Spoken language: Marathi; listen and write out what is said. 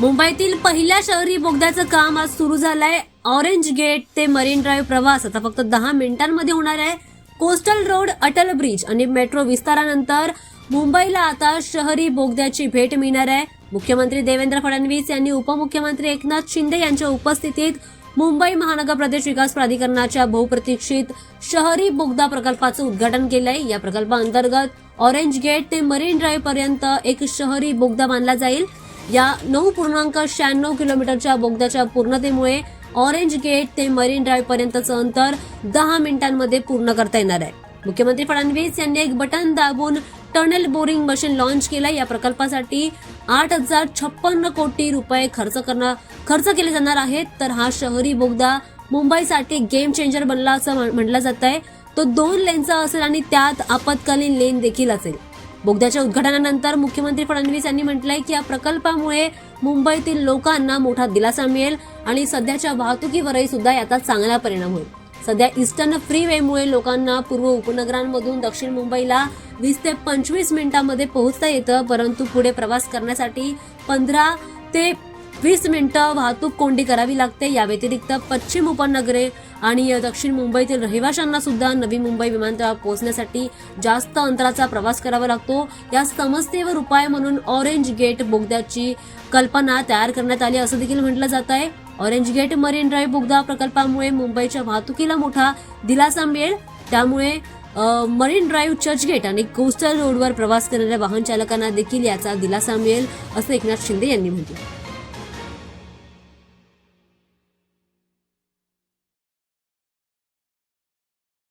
मुंबईतील पहिल्या शहरी बोगद्याचं काम आज सुरू झालंय. ऑरेंज गेट ते मरीन ड्राईव्ह प्रवास आता फक्त दहा मिनिटांमध्ये होणार आहे. कोस्टल रोड अटल ब्रिज आणि मेट्रो विस्तारानंतर मुंबईला आता शहरी बोगद्याची भेट मिळणार आहे. मुख्यमंत्री देवेंद्र फडणवीस यांनी उपमुख्यमंत्री एकनाथ शिंदे यांच्या उपस्थितीत मुंबई महानगर प्रदेश विकास प्राधिकरणाच्या बहुप्रतीक्षित शहरी बोगदा प्रकल्पाचं उद्घाटन केलंय. या प्रकल्पाअंतर्गत ऑरेंज गेट ते मरीन ड्राईव्ह पर्यंत एक शहरी बोगदा बांधला जाईल. या नऊ पूर्णांक शहाण्णव किलोमीटरच्या बोगद्याच्या पूर्णतेमुळे ऑरेंज गेट ते मरीन ड्राईव्ह पर्यंतचं अंतर दहा मिनिटांमध्ये पूर्ण करता येणार आहे. मुख्यमंत्री फडणवीस यांनी एक बटन दाबून टनल बोरिंग मशीन लॉन्च केलं. या प्रकल्पासाठी आठ हजार छप्पन्न कोटी रुपये खर्च करणार खर्च केले जाणार आहेत. तर हा शहरी बोगदा मुंबईसाठी गेम चेंजर बनला असं म्हटलं जात आहे तो दोन लेनचा असेल आणि त्यात आपत्कालीन लेन देखील असेल. बोगद्याच्या उद्घाटनानंतर मुख्यमंत्री फडणवीस यांनी म्हटलंय की या प्रकल्पामुळे मुंबईतील लोकांना मोठा दिलासा मिळेल आणि सध्याच्या वाहतुकीवरही सुद्धा याचा चांगला परिणाम होईल. सध्या ईस्टर्न फ्री वेमुळे लोकांना पूर्व उपनगरांमधून दक्षिण मुंबईला वीस ते पंचवीस मिनिटांमध्ये पोहोचता येतं परंतु पुढे प्रवास करण्यासाठी पंधरा ते वीस मिनिटं वाहतूक कोंडी करावी लागते. या व्यतिरिक्त पश्चिम उपनगरे आणि दक्षिण मुंबईतील रहिवाशांना सुद्धा नवी मुंबई विमानतळावर पोहोचण्यासाठी जास्त अंतराचा प्रवास करावा लागतो. या समस्येवर उपाय म्हणून ऑरेंज गेट बोगद्याची कल्पना तयार करण्यात आली असं देखील म्हटलं जात आहे. ऑरेंज गेट मरीन ड्राईव्ह बोगदा प्रकल्पामुळे मुंबईच्या वाहतुकीला मोठा दिलासा मिळेल. त्यामुळे मरीन ड्राईव्ह चर्चगेट आणि कोस्टल रोडवर प्रवास करणाऱ्या वाहन चालकांना देखील याचा दिलासा मिळेल असं एकनाथ शिंदे यांनी म्हटलं.